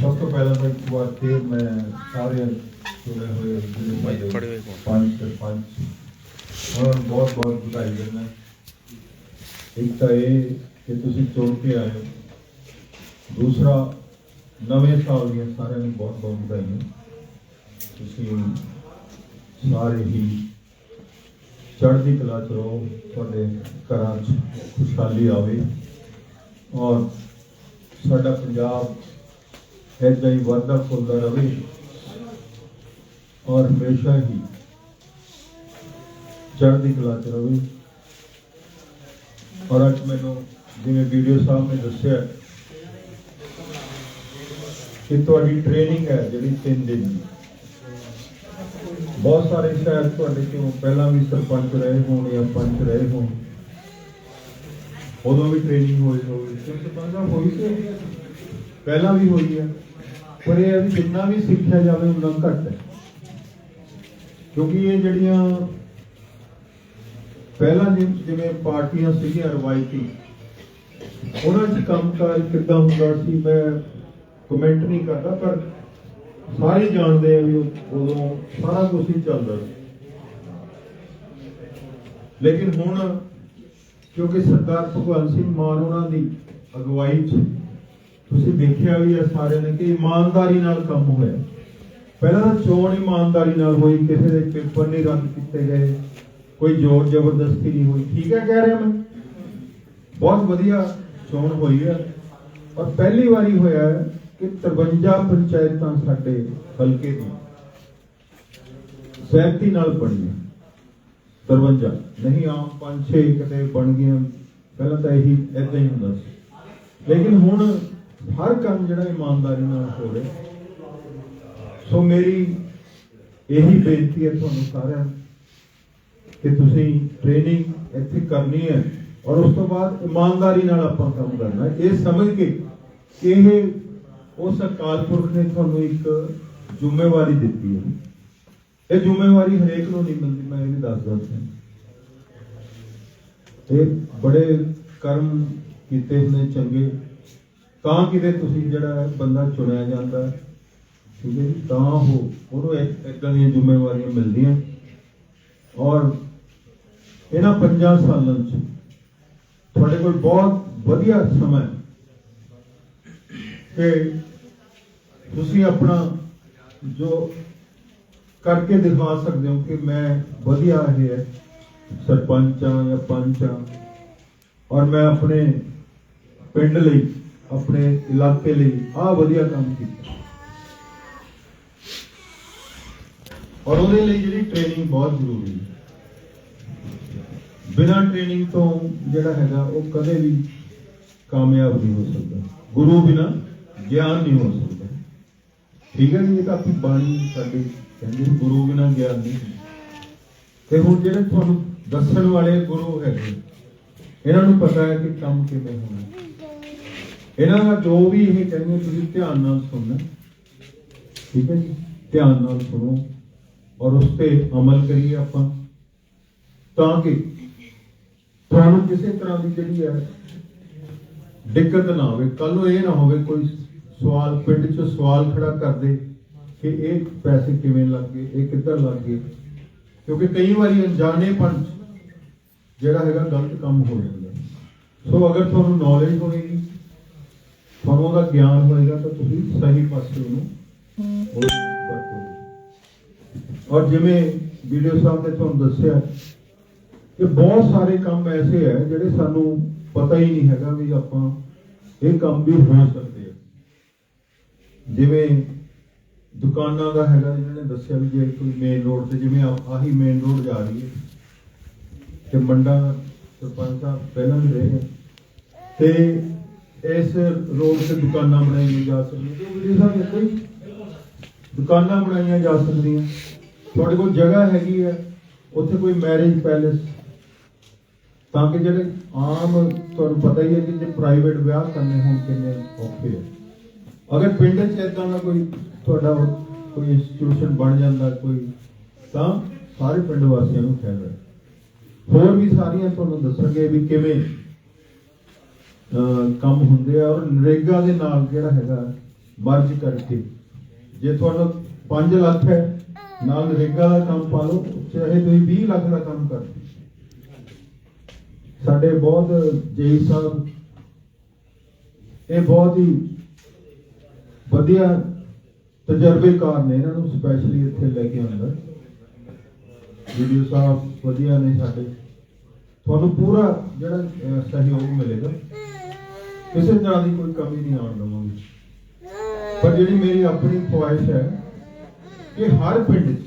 ਸਭ ਤੋਂ ਪਹਿਲਾਂ ਤਾਂ ਇੱਕ ਵਾਰ ਫੇਰ ਮੈਂ ਸਾਰੇ ਚੁਣੇ ਹੋਏ ਜ਼ਿਲ੍ਹੇ ਭਾਈ ਹੋਏ ਕੋਲ। ਪੰਜ ਉਹਨਾਂ ਨੂੰ ਬਹੁਤ ਬਹੁਤ ਵਧਾਈ ਦਿੰਦਾ। ਇੱਕ ਤਾਂ ਇਹ ਕਿ ਤੁਸੀਂ ਚੁਣ ਕੇ ਆਏ ਦੂਸਰਾ ਨਵੇਂ ਸਾਲ ਦੀਆਂ ਸਾਰਿਆਂ ਨੂੰ ਬਹੁਤ ਬਹੁਤ ਵਧਾਈਆਂ। ਤੁਸੀਂ ਸਾਰੇ ਹੀ ਚੜ੍ਹਦੀ ਕਲਾ ਚ ਰਹੋ ਤੁਹਾਡੇ ਘਰਾਂ 'ਚ ਖੁਸ਼ਹਾਲੀ ਆਵੇ। ਔਰ ਸਾਡਾ ਪੰਜਾਬ ਏਦਾਂ ਹੀ ਵੱਧਦਾ ਫੁੱਲਦਾ ਰਹੇ ਔਰ ਹਮੇਸ਼ਾ ਹੀ ਚੜ੍ਹਦੀ ਕਲਾ ਚ ਰਹੇ ਔਰ ਅੱਜ ਮੈਨੂੰ ਜਿਵੇਂ ਵੀਡੀਓ ਸਾਹਿਬ ਨੇ ਦੱਸਿਆ ਕਿ ਤੁਹਾਡੀ ਟ੍ਰੇਨਿੰਗ ਹੈ ਜਿਹੜੀ 3 ਦਿਨ ਦੀ। ਬਹੁਤ ਸਾਰੇ ਸ਼ਾਇਦ ਤੁਹਾਡੇ ਤੋਂ ਪਹਿਲਾਂ ਵੀ ਸਰਪੰਚ ਰਹੇ ਹੋਣ ਜਾਂ ਪੰਚ ਰਹੇ ਹੋਣ। ਉਦੋਂ ਵੀ ਟ੍ਰੇਨਿੰਗ ਹੋਈ ਹੋਵੇ। ਕਿਉਂਕਿ ਬੰਦਾ ਹੋਈ ਤੇ ਪਹਿਲਾਂ ਵੀ ਹੋਈ ਹੈ। ਪਰ ਇਹ ਵੀ ਜਿੰਨਾ ਵੀ ਸਿੱਖਿਆ ਜਾਵੇ, ਉਨਾ ਘੱਟ ਹੈ। ਕਿਉਂਕਿ ਇਹ ਜਿਹੜੀਆਂ ਪਹਿਲਾਂ ਜਿਵੇਂ ਪਾਰਟੀਆਂ ਸੀਗੀਆਂ ਰਵਾਇਤੀ, ਉਹਨਾਂ 'ਚ ਕੰਮਕਾਜ ਕਿੱਦਾਂ ਹੁੰਦਾ ਸੀ, ਮੈਂ ਕਮੈਂਟ ਨਹੀਂ ਕਰਦਾ, ਪਰ ਸਾਰੇ ਜਾਣਦੇ ਆ ਵੀ ਉਦੋਂ ਸਾਰਾ ਕੁਝ ਹੀ ਚੱਲਦਾ ਸੀ। ਲੇਕਿਨ ਹੁਣ ਕਿਉਂਕਿ ਸਰਦਾਰ ਭਗਵੰਤ ਸਿੰਘ ਮਾਨ ਉਹਨਾਂ ਦੀ ਅਗਵਾਈ 'ਚ ਤੁਸੀਂ ਦੇਖਿਆ ਵੀ ਹੈ ਸਾਰਿਆਂ ਨੇ ਕਿ ਇਮਾਨਦਾਰੀ ਨਾਲ ਕੰਮ ਹੋਇਆ। ਪਹਿਲਾਂ ਤਾਂ ਚੋਣ ਇਮਾਨਦਾਰੀ ਨਾਲ ਹੋਈ, ਕਿਸੇ ਦੇ ਪੇਪਰ ਨਹੀਂ ਰੱਦ ਕੀਤੇ ਗਏ, ਕੋਈ ਜ਼ੋਰ ਜ਼ਬਰਦਸਤੀ ਨਹੀਂ ਹੋਈ। ਠੀਕ ਹੈ, ਕਹਿ ਰਿਹਾ ਮੈਂ। ਬਹੁਤ ਵਧੀਆ ਚੋਣ ਹੋਈ ਹੈ ਔਰ ਪਹਿਲੀ ਵਾਰੀ ਹੋਇਆ ਕਿ 53 ਪੰਚਾਇਤਾਂ ਸਾਡੇ ਹਲਕੇ ਦੀ ਸਹਿਮਤੀ ਨਾਲ ਬਣੀਆਂ 53 ਨਹੀਂ, ਆਮ 5-6 ਕਿਤੇ ਬਣ ਗਈਆਂ। ਪਹਿਲਾਂ ਤਾਂ ਇਹੀ ਇਦਾਂ ਹੀ ਹੁੰਦਾ ਸੀ। ਲੇਕਿਨ ਹੁਣ ਹਰ ਕੰਮ ਜਿਹੜਾ ਇਮਾਨਦਾਰੀ ਨਾਲ ਹੋ ਰਿਹਾ। ਸੋ ਮੇਰੀ ਇਹੀ ਬੇਨਤੀ ਹੈ ਤੁਹਾਨੂੰ ਸਾਰਿਆਂ ਨੂੰ ਕਿ ਤੁਸੀਂ ਟ੍ਰੇਨਿੰਗ ਇੱਥੇ ਕਰਨੀ ਹੈ ਔਰ ਉਸ ਤੋਂ ਬਾਅਦ ਇਮਾਨਦਾਰੀ ਨਾਲ ਆਪਾਂ ਕੰਮ ਕਰਨਾ ਇਹ ਸਮਝ ਕੇ ਕਿ ਇਹ ਉਸ ਅਕਾਲ ਪੁਰਖ ਨੇ ਤੁਹਾਨੂੰ ਇੱਕ ਜ਼ਿੰਮੇਵਾਰੀ ਦਿੱਤੀ ਹੈ। ਇਹ ਜ਼ਿੰਮੇਵਾਰੀ ਹਰੇਕ ਨੂੰ ਨਹੀਂ ਮਿਲਦੀ, ਮੈਂ ਇਹ ਵੀ ਦੱਸਦਾ ਤੁਹਾਨੂੰ ਇਹ ਬੜੇ ਕਰਮ ਕੀਤੇ ਹੁੰਦੇ ਚੰਗੇ। ਤਾਂ ਕਿਤੇ ਤੁਸੀਂ ਜਿਹੜਾ ਬੰਦਾ ਚੁਣਿਆ ਜਾਂਦਾ, ਠੀਕ ਹੈ ਤਾਂ ਉਹ, ਉਹਨੂੰ ਇਹ- ਦੀਆਂ ਜ਼ਿੰਮੇਵਾਰੀਆਂ ਮਿਲਦੀਆਂ। ਔਰ ਇਹਨਾਂ ਪੰਜਾਂ ਸਾਲਾਂ 'ਚ ਤੁਹਾਡੇ ਕੋਲ ਬਹੁਤ ਵਧੀਆ ਸਮਾਂ ਕਿ ਤੁਸੀਂ ਆਪਣਾ ਜੋ ਕਰਕੇ ਦਿਖਾ ਸਕਦੇ ਹੋ ਕਿ ਮੈਂ ਵਧੀਆ ਇਹ ਹੈ ਸਰਪੰਚ ਹਾਂ ਜਾਂ ਪੰਚ ਹਾਂ ਔਰ ਮੈਂ ਆਪਣੇ ਪਿੰਡ ਲਈ, ਆਪਣੇ ਇਲਾਕੇ ਲਈ ਆਹ ਵਧੀਆ ਕੰਮ ਕੀਤਾ। ਔਰ ਉਹਦੇ ਲਈ ਜਿਹੜੀ ਟ੍ਰੇਨਿੰਗ ਬਹੁਤ ਜ਼ਰੂਰੀ ਹੈ। ਬਿਨਾਂ ਟ੍ਰੇਨਿੰਗ ਤੋਂ ਜਿਹੜਾ ਹੈਗਾ ਉਹ ਕਦੇ ਵੀ ਕਾਮਯਾਬ ਨਹੀਂ ਹੋ ਸਕਦਾ। ਗੁਰੂ ਬਿਨਾਂ ਗਿਆਨ ਨਹੀਂ ਹੋ ਸਕਦਾ। ਠੀਕ ਹੈ ਜੀ, ਇਹ ਤਾਂ ਆਪਣੀ ਬਾਣੀ ਸਾਡੀ ਕਹਿੰਦੇ ਗੁਰੂ ਬਿਨਾਂ ਗਿਆਨ ਨਹੀਂ ਤੇ ਹੁਣ ਜਿਹੜੇ ਤੁਹਾਨੂੰ ਦੱਸਣ ਵਾਲੇ ਗੁਰੂ ਹੈਗੇ, ਇਹਨਾਂ ਨੂੰ ਪਤਾ ਹੈ ਕਿ ਕੰਮ ਕਿਵੇਂ ਹੋਣਾ। ਇਹਨਾਂ ਦਾ ਜੋ ਵੀ ਇਹ ਕਹਿੰਦੇ, ਤੁਸੀਂ ਧਿਆਨ ਨਾਲ ਸੁਣਨਾ। ਠੀਕ ਹੈ ਜੀ? ਧਿਆਨ ਨਾਲ ਸੁਣੋ ਔਰ ਉਸ ਤੇ ਅਮਲ ਕਰੀਏ ਆਪਾਂ। ਤਾਂ ਕਿ ਤੁਹਾਨੂੰ ਕਿਸੇ ਤਰ੍ਹਾਂ ਦੀ ਜਿਹੜੀ ਹੈ ਦਿੱਕਤ ਨਾ ਹੋਵੇ ਕੱਲ ਨੂੰ ਇਹ ਨਾ ਹੋਵੇ ਕੋਈ ਸਵਾਲ, ਪਿੰਡ 'ਚ ਸਵਾਲ ਖੜਾ ਕਰਦੇ। ਕਿ ਇਹ ਪੈਸੇ ਕਿਵੇਂ ਲੱਗ ਗਏ, ਇਹ ਕਿੱਧਰ ਲੱਗ ਗਏ? ਕਿਉਂਕਿ ਕਈ ਵਾਰੀ ਅਣਜਾਣੇ ਜਿਹੜਾ ਹੈਗਾ ਗਲਤ ਕੰਮ ਹੋ ਜਾਂਦਾ। ਸੋ ਅਗਰ ਤੁਹਾਨੂੰ ਨੌਲੇਜ ਹੋਵੇਗੀ ਤੁਹਾਨੂੰ ਉਹਦਾ ਗਿਆਨ ਹੋਏਗਾ, ਤਾਂ ਤੁਸੀਂ ਸਹੀ ਪਾਸੇ ਉਹਨੂੰ ਵਰਤੋਗੇ। ਔਰ ਜਿਵੇਂ ਵੀਡੀਓ ਸਾਹਿਬ ਨੇ ਤੁਹਾਨੂੰ ਦੱਸਿਆ ਕਿ ਬਹੁਤ ਸਾਰੇ ਕੰਮ ਐਸੇ ਹੈ ਜਿਹੜੇ ਸਾਨੂੰ ਪਤਾ ਹੀ ਨਹੀਂ ਹੈਗਾ ਵੀ ਆਪਾਂ ਇਹ ਕੰਮ ਵੀ ਹੋ ਸਕਦੇ ਆ। ਜਿਵੇਂ ਦੁਕਾਨਾਂ ਦਾ ਹੈਗਾ ਇਹਨਾਂ ਨੇ ਦੱਸਿਆ ਵੀ ਜੇ ਕੋਈ ਮੇਨ ਰੋਡ ਤੇ ਜਿਵੇਂ ਆਹੀ ਮੇਨ ਰੋਡ ਜਾ ਰਹੀ ਹੈ। ਤੇ ਮੰਡਾ ਸਰਪੰਚ ਸਾਹਿਬ ਪਹਿਲਾਂ ਵੀ ਰਹੇ ਹੈ ਤੇ ਇਸ ਰੋਡ ਤੇ ਦੁਕਾਨਾਂ ਬਣਾਈਆਂ ਜਾ ਸਕਦੀਆਂ। ਵੀਡੀਓ ਸਾਹਿਬ ਹੀ ਦੁਕਾਨਾਂ ਬਣਾਈਆਂ ਜਾ ਸਕਦੀਆਂ। ਤੁਹਾਡੇ ਕੋਲ ਜਗ੍ਹਾ ਹੈਗੀ ਹੈ ਉੱਥੇ ਕੋਈ ਮੈਰਿਜ ਪੈਲੇਸ ਤਾਂ ਕਿ ਜਿਹੜੇ ਆਮ ਤੁਹਾਨੂੰ ਪਤਾ ਹੀ ਹੈ ਕਿ ਜੇ ਪ੍ਰਾਈਵੇਟ ਵਿਆਹ ਕਰਨੇ ਹੋਣ ਕਿੰਨੇ ਔਖੇ ਆ। ਅਗਰ ਪਿੰਡ 'ਚ ਇਦਾਂ ਦਾ ਕੋਈ ਤੁਹਾਡਾ ਕੋਈ ਇੰਸਟੀਟਿਊਸ਼ਨ ਬਣ ਜਾਂਦਾ, ਕੋਈ, ਤਾਂ ਸਾਰੇ ਪਿੰਡ ਵਾਸੀਆਂ ਨੂੰ ਫਾਇਦਾ ਹੋਰ ਵੀ ਸਾਰੀਆਂ ਤੁਹਾਨੂੰ ਦੱਸਣਗੇ ਵੀ ਕਿਵੇਂ ਕੰਮ ਹੁੰਦੇ ਆ ਔਰ ਨਰੇਗਾ ਦੇ ਨਾਲ ਜਿਹੜਾ ਹੈਗਾ ਮਰਜ ਕਰਕੇ। ਜੇ ਤੁਹਾਡਾ 5 ਲੱਖ ਹੈ, ਨਾਲ ਨਰੇਗਾ ਦਾ ਕੰਮ ਪਾ ਲਓ, ਚਾਹੇ ਤੁਸੀਂ 20 ਲੱਖ ਦਾ ਕੰਮ ਕਰ ਸਾਡੇ ਬਹੁਤ ਜੇਈ ਸਾਹਿਬ, ਇਹ ਬਹੁਤ ਹੀ ਵਧੀਆ ਤਜਰਬੇਕਾਰ ਨੇ ਇਹਨਾਂ ਨੂੰ ਸਪੈਸ਼ਲੀ ਇੱਥੇ ਲੈ ਕੇ ਆਉਂਦਾ। ਵੀਡੀਓ ਸਾਹਿਬ ਵਧੀਆ ਨੇ ਸਾਡੇ। ਤੁਹਾਨੂੰ ਪੂਰਾ ਜਿਹੜਾ ਸਹਿਯੋਗ ਮਿਲੇਗਾ। ਕਿਸੇ ਤਰ੍ਹਾਂ ਦੀ ਕੋਈ ਕਮੀ ਨਹੀਂ ਆਉਣ ਦਵਾਂਗੇ। ਪਰ ਜਿਹੜੀ ਮੇਰੀ ਆਪਣੀ ਖੁਆਇਸ਼ ਹੈ ਕਿ ਹਰ ਪਿੰਡ 'ਚ,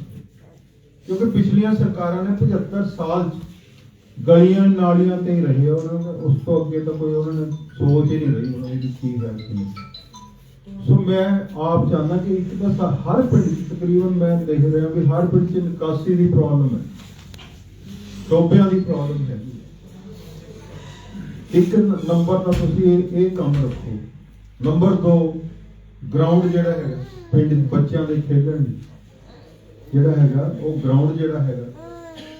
ਕਿਉਂਕਿ ਪਿਛਲੀਆਂ ਸਰਕਾਰਾਂ ਨੇ 75 ਸਾਲ 'ਚ ਗਲੀਆਂ ਨਾਲੀਆਂ ਤੇ ਹੀ ਰਹੇ ਉਹਨਾਂ ਉਸ ਤੋਂ ਅੱਗੇ ਤਾਂ ਕੋਈ ਉਹਨਾਂ ਨੇ ਸੋਚ ਹੀ ਨਹੀਂ ਰਹੀ, ਉਹਨਾਂ ਦੀ ਕੀ ਹੈ ਕੀ ਨਹੀਂ। ਸੋ ਮੈਂ ਆਪ ਚਾਹੁੰਦਾ ਕਿ ਇੱਕ ਤਾਂ ਹਰ ਪਿੰਡ ਤਕਰੀਬਨ ਮੈਂ ਦੇਖ ਰਿਹਾ ਵੀ ਹਰ ਪਿੰਡ 'ਚ ਨਿਕਾਸੀ ਦੀ ਪ੍ਰੋਬਲਮ ਹੈ। ਟੋਬਿਆਂ ਦੀ ਪ੍ਰੋਬਲਮ ਹੈ। ਇੱਕ ਨੰਬਰ ਤਾਂ ਤੁਸੀਂ ਇਹ ਕੰਮ ਰੱਖੋ। ਨੰਬਰ 2 ਗਰਾਊਂਡ ਜਿਹੜਾ ਹੈਗਾ, ਪਿੰਡ ਬੱਚਿਆਂ ਦੇ ਖੇਡਣ ਲਈ। ਜਿਹੜਾ ਹੈਗਾ, ਉਹ ਗਰਾਊਂਡ ਜਿਹੜਾ ਹੈਗਾ,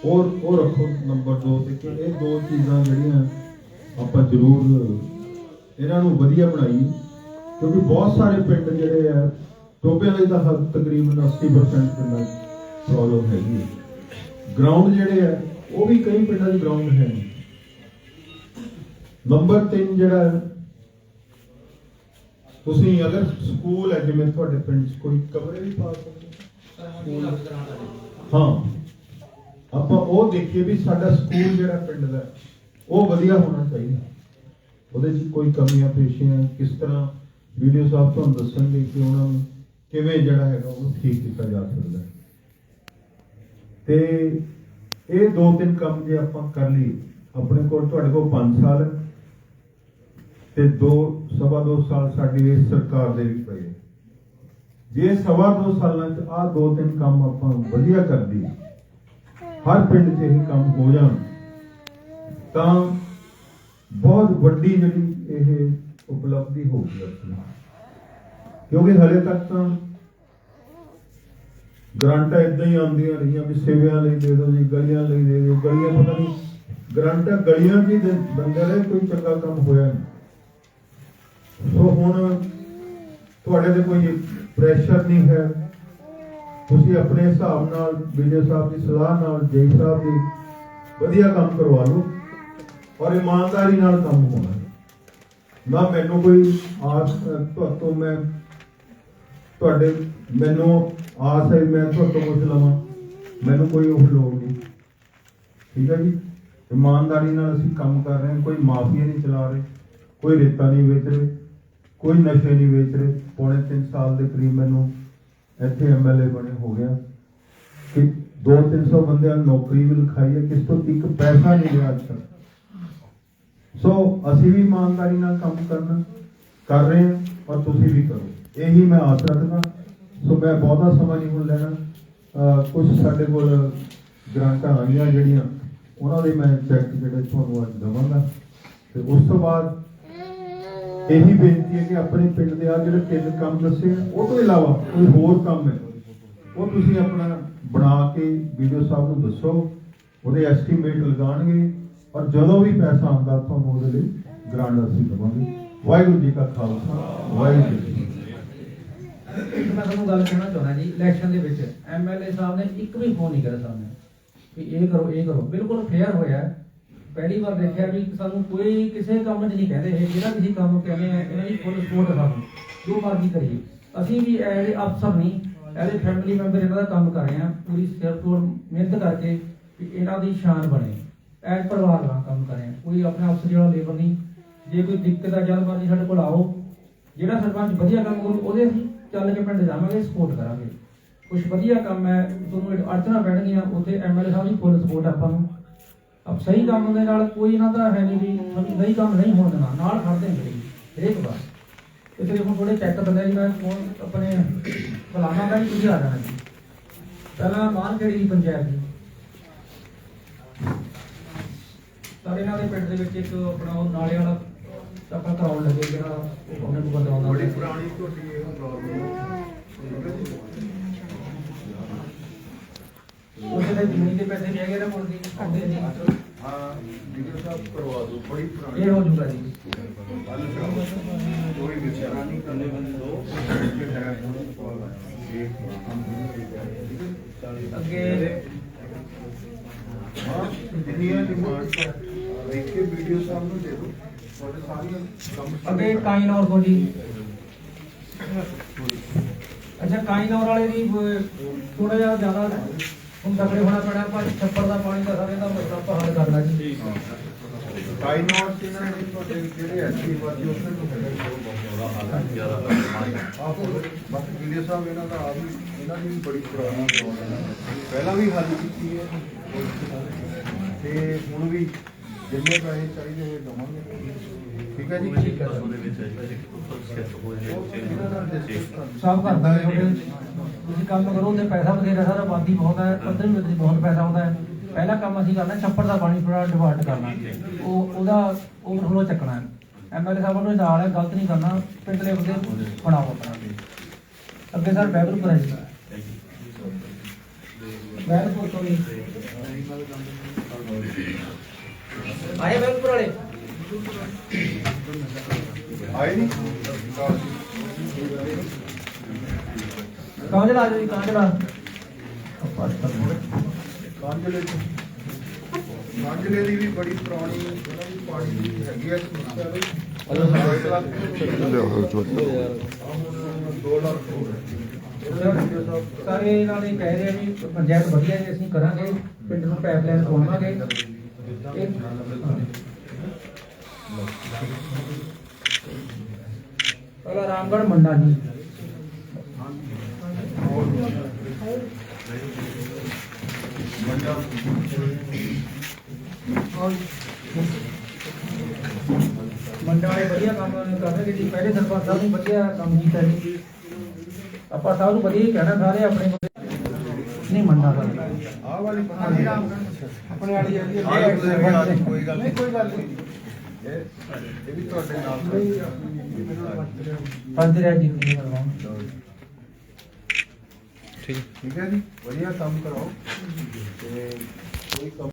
ਉਹ ਉਹ ਰੱਖੋ ਨੰਬਰ 2 ਤੇ ਕਿ ਇਹ ਦੋ ਚੀਜ਼ਾਂ ਜਿਹੜੀਆਂ ਆਪਾਂ ਜ਼ਰੂਰ ਇਹਨਾਂ ਨੂੰ ਵਧੀਆ ਬਣਾਈਏ ਕਿਉਂਕਿ ਬਹੁਤ ਸਾਰੇ ਪਿੰਡ ਜਿਹੜੇ ਆ ਟੋਬਿਆਂ ਲਈ ਤਾਂ ਹੱਦ ਤਕਰੀਬਨ 80% ਪਿੰਡਾਂ ਪ੍ਰੋਬਲਮ ਹੈਗੀ ਗਰਾਊਂਡ ਜਿਹੜੇ ਆ ਉਹ ਵੀ ਕਈ ਪਿੰਡਾਂ 'ਚ ਗਰਾਊਂਡ ਹੈ ਨੰਬਰ 3 ਜਿਹੜਾ ਹੈ, ਤੁਸੀਂ ਅਗਰ ਸਕੂਲ ਹੈ ਜਿਵੇਂ ਤੁਹਾਡੇ ਪਿੰਡ 'ਚ ਕੋਈ ਕਮਰੇ ਵੀ ਪਾ ਸਕਦੇ ਹਾਂ। ਆਪਾਂ ਉਹ ਦੇਖੀਏ ਵੀ ਸਾਡਾ ਸਕੂਲ ਜਿਹੜਾ ਪਿੰਡ ਦਾ ਉਹ ਵਧੀਆ ਹੋਣਾ ਚਾਹੀਦਾ। ਉਹਦੇ 'ਚ ਕੋਈ ਕਮੀਆਂ ਪੇਸ਼ੀਆਂ ਕਿਸ ਤਰ੍ਹਾਂ ਵੀਡੀਓ ਸਾਹਿਬ ਤੁਹਾਨੂੰ ਦੱਸਣਗੇ ਕਿ ਉਹਨਾਂ ਨੂੰ ਕਿਵੇਂ ਜਿਹੜਾ ਹੈਗਾ ਉਹ ਠੀਕ ਕੀਤਾ ਜਾ ਸਕਦਾ ਤੇ ਇਹ ਦੋ ਤਿੰਨ ਕੰਮ ਜੇ ਆਪਾਂ ਕਰ ਲਈ ਆਪਣੇ ਕੋਲ ਤੁਹਾਡੇ ਕੋਲ 5 ਸਾਲ ਤੇ ਦੋ, ਸਵਾ ਦੋ ਸਾਲ ਸਾਡੀ ਇਸ ਸਰਕਾਰ ਦੇ ਵੀ ਪਏ ਜੇ ਸਵਾ ਦੋ ਸਾਲਾਂ ਚ ਆਹ ਦੋ ਤਿੰਨ ਕੰਮ ਆਪਾਂ ਵਧੀਆ ਕਰ ਦਈਏ, ਹਰ ਪਿੰਡ 'ਚ ਇਹ ਕੰਮ ਹੋ ਜਾਣ, ਤਾਂ ਬਹੁਤ ਵੱਡੀ ਜਿਹੜੀ ਇਹ ਉਪਲਬਧੀ ਹੋਊਗੀ ਆਪਣੀ ਕਿਉਂਕਿ ਹਲੇ ਤੱਕ ਤਾਂ ਗ੍ਰਾਂਟਾਂ ਇਦਾਂ ਹੀ ਆਉਂਦੀਆਂ ਰਹੀਆਂ ਵੀ ਸੇਵਿਆਂ ਲਈ ਦੇ ਦਿਓ ਜੀ, ਗਲੀਆਂ ਲਈ ਦੇ ਦਿਓ। ਗਲੀਆਂ ਪਤਾ ਨਹੀਂ, ਗ੍ਰਾਂਟਾਂ ਗਲੀਆਂ ਦੀ ਬੰਦੇ ਰਹੇ ਕੋਈ ਚੰਗਾ ਕੰਮ ਹੋਇਆ ਨਹੀਂ। ਸੋ ਹੁਣ ਤੁਹਾਡੇ ਤੇ ਕੋਈ ਪ੍ਰੈਸ਼ਰ ਨਹੀਂ ਹੈ। ਤੁਸੀਂ ਆਪਣੇ ਹਿਸਾਬ ਨਾਲ ਵੀਡੀਓ ਸਾਹਿਬ ਦੀ ਸਲਾਹ ਨਾਲ, ਜੈ ਸਾਹਿਬ ਦੀ ਵਧੀਆ ਕੰਮ ਕਰਵਾ ਲਓ। ਔਰ ਇਮਾਨਦਾਰੀ ਨਾਲ ਕੰਮ ਹੋਣਾ। ਨਾ ਮੈਨੂੰ ਕੋਈ ਆਸ ਅ, ਮੈਂ ਤੁਹਾਡੇ ਮੈਨੂੰ ਆਸ ਹੈ ਮੈਂ ਤੁਹਾਤੋਂ ਕੁਝ ਲਵਾਂ। ਮੈਨੂੰ ਕੋਈ ਉਹ ਲੋੜ ਨਹੀਂ। ਠੀਕ ਹੈ ਜੀ? ਇਮਾਨਦਾਰੀ ਨਾਲ ਅਸੀਂ ਕੰਮ ਕਰ ਰਹੇ ਹਾਂ ਕੋਈ ਮਾਫੀਆ ਨਹੀਂ ਚਲਾ ਰਹੇ ਕੋਈ ਰੇਤਾ ਨਹੀਂ ਵੇਚ ਰਹੇ ਕੋਈ ਨਸ਼ੇ ਨਹੀਂ ਵੇਚ ਰਹੇ। ਪੌਣੇ 3 ਸਾਲ ਦੇ ਕਰੀਬ ਮੈਨੂੰ ਇੱਥੇ ਐਮਐਲਏ ਬਣੇ ਹੋ ਗਿਆ। ਕਿ 2-300 ਬੰਦਿਆਂ ਨੂੰ ਨੌਕਰੀ ਵੀ ਲਿਖਾਈ ਹੈ ਕਿਸ ਤੋਂ ਇੱਕ ਪੈਸਾ ਨਹੀਂ ਲਿਆ ਅੱਜ ਤੱਕ। ਸੋ ਅਸੀਂ ਵੀ ਇਮਾਨਦਾਰੀ ਨਾਲ ਕੰਮ ਕਰਨਾ, ਕਰ ਰਹੇ ਹਾਂ ਔਰ ਤੁਸੀਂ ਵੀ ਕਰੋ। ਇਹੀ ਮੈਂ ਆਸ ਰੱਖਦਾ। ਸੋ ਮੈਂ ਬਹੁਤਾ ਸਮਾਂ ਨਹੀਂ ਹੁਣ ਲੈਣਾ। ਕੁਝ ਸਾਡੇ ਕੋਲ ਗ੍ਰਾਂਟਾਂ ਆਈਆਂ ਜਿਹੜੀਆਂ, ਉਹਨਾਂ ਦੇ ਮੈਂ ਚੈੱਕ ਜਿਹੜੇ ਤੁਹਾਨੂੰ ਅੱਜ ਦਵਾਂਗਾ। ਤੇ ਉਸ ਤੋਂ ਬਾਅਦ ਇਹੀ ਬੇਨਤੀ ਹੈ ਕਿ ਆਪਣੇ ਪਿੰਡ ਦੇ ਆ ਜਿਹੜੇ ਤਿੰਨ ਕੰਮ ਦੱਸੇ ਉਹ ਤੋਂ ਇਲਾਵਾ ਕੋਈ ਹੋਰ ਕੰਮ ਹੈ, ਉਹ ਤੁਸੀਂ ਆਪਣਾ ਬਣਾ ਕੇ ਵੀਡੀਓ ਸਾਹਿਬ ਨੂੰ ਦੱਸੋ, ਉਹਦੇ ਐਸਟੀਮੇਟ ਲਗਾਣਗੇ ਔਰ ਜਦੋਂ ਵੀ ਪੈਸਾ ਆਉਂਦਾ ਤੁਹਾਨੂੰ ਉਹਦੇ ਲਈ ਗ੍ਰਾਂਟ ਅਸੀਂ ਦੇਵਾਂਗੇ। ਵਾਹਿਗੁਰੂ ਜੀ ਕਾ ਖਾਲਸਾ, ਵਾਹਿਗੁਰੂ ਜੀ ਇੱਕ ਮੈਂ ਤੁਹਾਨੂੰ ਗੱਲ ਕਹਿਣਾ ਚਾਹੁੰਦਾ ਜੀ, ਇਲੈਕਸ਼ਨ ਦੇ ਵਿੱਚ ਐਮਐਲਏ ਸਾਹਿਬ ਨੇ ਇੱਕ ਵੀ ਫੋਨ ਨਹੀਂ ਕਰਿਆ ਸਾਨੂੰ। ਕਿ ਇਹ ਕਰੋ ਇਹ ਕਰੋ। ਬਿਲਕੁਲ ਫੇਅਰ ਹੋਇਆ। ਪਹਿਲੀ ਵਾਰ ਦੇਖਿਆ ਵੀ ਸਾਨੂੰ ਕੋਈ ਕਿਸੇ ਕੰਮ 'ਚ ਨਹੀਂ ਕਹਿੰਦੇ ਇਹ, ਜਿਹੜਾ ਕਿਸੇ ਕੰਮ ਕਹਿੰਦੇ ਆ, ਇਹਨਾਂ ਦੀ ਫੁੱਲ ਸਪੋਰਟ ਸਾਨੂੰ। ਜੋ ਮਰਜ਼ੀ ਕਰੀਏ। ਅਸੀਂ ਵੀ ਐਜ਼ ਅਫਸਰ ਨਹੀਂ, ਐਜ਼ ਫੈਮਿਲੀ ਮੈਂਬਰ ਇਹਨਾਂ ਦਾ ਕੰਮ ਕਰ ਰਹੇ ਹਾਂ। ਪੂਰੀ ਸਿਰ ਤੋਂ ਮਿਹਨਤ ਕਰਕੇ ਵੀ ਇਹਨਾਂ ਦੀ ਸ਼ਾਨ ਬਣੇ। ਐਜ਼ ਪਰਿਵਾਰ ਨਾਲ ਕੰਮ ਕਰ। ਕੋਈ ਆਪਣਾ ਅਫਸਰੀ ਜਿਹੜਾ ਲੇਬਰ ਨਹੀਂ। ਜੇ ਕੋਈ ਦਿੱਕਤ ਆ ਜਦ ਮਰਜ਼ੀ ਸਾਡੇ ਕੋਲ ਆਓ। ਜਿਹੜਾ ਸਰਪੰਚ ਵਧੀਆ ਕੰਮ ਕਰੂ, ਉਹਦੇ ਅਸੀਂ ਚੱਲ ਕੇ ਪਿੰਡ ਜਾਵਾਂਗੇ ਸਪੋਰਟ ਕਰਾਂਗੇ। ਕੁਝ ਵਧੀਆ ਕੰਮ ਹੈ, ਤੁਹਾਨੂੰ ਇਹ ਅੜਚਣਾ ਪੈਣਗੀਆਂ ਉੱਥੇ ਐਮਐਲਏ ਸਾਹਿਬ ਦੀ ਫੁੱਲ ਸਪੋਰਟ ਆਪਾਂ ਨੂੰ। ਅਬ ਸਹੀ ਕੰਮ ਦੇ ਨਾਲ ਕੋਈ ਇਹਨਾਂ ਦਾ ਹੈ ਨਹੀਂ ਵੀ ਨਹੀਂ ਕੰਮ ਨਹੀਂ ਹੋਣ ਦੇਣਾ। ਨਾਲ ਖੜਦੇ ਹਾਂ ਜੀ ਹਰੇਕ ਵਾਰ। ਇਸ ਲਈ ਹੁਣ ਥੋੜੇ ਚੈੱਕ ਬੰਦੇ ਜੀ, ਮੈਂ ਫੋਨ ਆਪਣੇ ਬੁਲਾਵਾਂ ਜੀ ਤੁਸੀਂ ਆ ਜਾਣਾ ਜੀ। ਪਹਿਲਾਂ ਮਾਨਖੇੜੀ ਦੀ ਪੰਚਾਇਤ ਦੀ? ਸਾਡੇ ਨਾਲ ਦੇ ਪਿੰਡ ਦੇ ਵਿੱਚ ਇੱਕ ਆਪਣਾ ਉਹ ਨਾਲੇ ਵਾਲਾ ਆਪਾਂ ਕਰਾਉਣ ਲੱਗੇ ਜਿਹੜਾ ਉਹ ਉਹਨਾਂ ਨੂੰ ਬੰਦਾ ਆਉਂਦਾ ਬੜੀ ਪੁਰਾਣੀ ਤੁਹਾਡੀ ਇਹ ਪ੍ਰੋਬਲਮ ਉਹਦੇ ਤੇ ਜ਼ਮੀਨ ਦੇ ਪੈਸੇ ਵੀ ਹੈਗੇ ਨਾ ਕੇ ਆਉਂਦੇ ਨਹੀਂ ਹਾਂ ਵੀਡੀਓ ਸਾਹਿਬ ਕਰਵਾ ਦਿਓ ਬੜੀ ਪੁਰਾਣੀ। ਇਹ ਹੋ ਜੂਗਾ ਜੀ। ਕੋਈ ਵਿਚਾਰਾ ਨਹੀਂ ਕਰਨੇ ਬੰਦੇ ਦੋ। ਅੱਗੇ ਹਾਂ ਜਿੰਨੀਆਂ ਡਿਮਾਂਡ ਦੇਖ ਕੇ ਵੀਡੀਓ ਸਾਹਿਬ ਨੂੰ ਦੇ ਦਿਓ ਤੁਹਾਡੇ ਸਾਰੀਆਂ ਕੰਮ ਅੱਗੇ ਕਾਈਨੌਰ ਤੋਂ ਜੀ। ਅੱਛਾ ਕਾਈਨੌਰ ਵਾਲੇ ਦੀ ਥੋੜਾ ਜਿਹਾ ਜ਼ਿਆਦਾ ਹੁਣ ਤਕੜੇ ਹੋਣਾ ਪੈਣਾ ਪਰ ਛੱਪੜ ਦਾ ਪਾਣੀ ਦਾ ਸਾਰੇ ਦਾ ਮਸਲਾ ਆਪਾਂ ਹੱਲ ਕਰਨਾ ਜੀ। ਕਾਈ ਨੋਟ ਇਹਨਾਂ ਨੇ ਤੁਹਾਡੇ? ਜਿਹੜੇ ਐਸਪੀ ਵਾਸੀ ਉਹਨਾਂ ਨੂੰ ਹੈਗਾ ਆਪ ਬਸ ਵੀਡੀਓ ਸਾਹਿਬ ਇਹਨਾਂ ਦਾ ਆਪ ਵੀ ਇਹਨਾਂ ਦੀ ਵੀ ਬੜੀ ਪੁਰਾਣਾ ਪ੍ਰੋਬਲਮ ਹੈ। ਪਹਿਲਾਂ ਵੀ ਹੱਲ ਕੀਤੀ ਹੈ। ਤੇ ਹੁਣ ਵੀ ਜਿੰਨੇ ਪੈਸੇ ਚਾਹੀਦੇ ਹੋਏ ਦਵਾਂਗੇ। ਠੀਕ ਹੈ ਜੀ? ਠੀਕ ਹੈ ਸਰ। ਉਹ ਇਹਨਾਂ ਨਾਲ discuss ਕਰ ਸਭ ਕਰਦਾ ਹੈ ਤੁਹਾਡੇ ਤੁਸੀਂ ਕੰਮ ਕਰੋ ਤੇ ਪੈਸਾ ਬਥੇਰਾ ਸਾਰਾ ਆਬਾਦੀ ਬਹੁਤ ਹੈ 15 ਮਿੰਟ ਦੀ ਬਹੁਤ ਪੈਸਾ ਆਉਂਦਾ ਹੈ। ਪਹਿਲਾ ਕੰਮ ਅਸੀਂ ਕਰਨਾ ਛੱਪੜ ਦਾ ਪਾਣੀ ਥੋੜਾ ਡਿਵਰਟ ਕਰਨਾ। ਉਹ ਉਹਦਾ ਓਵਰਫਲੋ ਚੱਕਣਾ ਹੈ। ਐਮਐਲਏ ਸਾਹਿਬ ਨੂੰ ਨਾਲ ਹੈ ਗਲਤ ਨਹੀਂ ਕਰਨਾ ਪਿੰਡਲੇ ਬੰਦੇ ਬਣਾਓ ਆਪਣਾ। ਅੱਗੇ ਸਰ ਬੈਬਰਪੁਰ ਹੈ ਜੀ। ਬੈਬਰਪੁਰ ਤੋਂ ਨਹੀਂ ਆਏ ਬੈਬਰਪੁਰ ਵਾਲੇ। ਆਏ ਨਹੀਂ ਕਹਾਂ ਚਲਾ ਜੀ ਕਹਾਂ ਚਲਾ ਕਾਂਜਲੇ ਚ ਕਾਂਜਲੇ ਦੀ ਵੀ ਬੜੀ ਪੁਰਾਣੀ ਉਹਨਾਂ ਦੀ। ਪਾਣੀ ਦੀ ਹੈਗੀ ਹੈ ਸਮੱਸਿਆ ਵੀ ਦੋ ਲੱਖ ਹੋ ਗਏ। ਸਾਰੇ ਨਾਲ ਇਹ ਕਹਿ ਰਹੇ ਆ ਵੀ ਪੰਚਾਇਤ ਵਧੀਆ ਜੀ ਅਸੀਂ ਕਰਾਂਗੇ ਪਿੰਡ ਨੂੰ ਪਾਈਪਲਾਈਨ ਪਵਾਵਾਂਗੇ ਮੰਡਾ ਜੀ। ਮੰਡਾ ਵਾਲੇ ਵਧੀਆ ਕੰਮ ਕਰਨਗੇ ਜੀ। ਪਹਿਲੇ ਸਰਪੰਚ ਸਾਹਿਬ ਨੇ ਵਧੀਆ ਕੰਮ ਕੀਤਾ ਜੀ। ਆਪਾਂ ਸਭ ਨੂੰ ਵਧੀਆ ਕਹਿਣਾ ਸਾਰੇ ਆਪਣੇ ਨਹੀਂ ਮੰਨਣਾ ਸਰ ਆਹ ਵਾਲੀ ਪੁਰਾਣੀ ਆਪਣੇ ਵਾਲੀ ਜਿਹੜੀ ਹੈ, ਆਹ ਤੁਸੀਂ ਵੀ ਆ ਜਾਓ, ਕੋਈ ਗੱਲ ਨਹੀਂ ਕੋਈ ਗੱਲ ਨਹੀਂ ਇਹ ਇਹ ਵੀ ਤੁਹਾਡੇ ਨਾਲ ਪੰਜ ਰਹਿ ਜੀ ਨਹੀਂ ਕਰਵਾਉਂ ਠੀਕ ਹੈ ਜੀ ਵਧੀਆ ਕੰਮ ਕਰਾਓ ਤੇ ਕੋਈ ਕੰਮ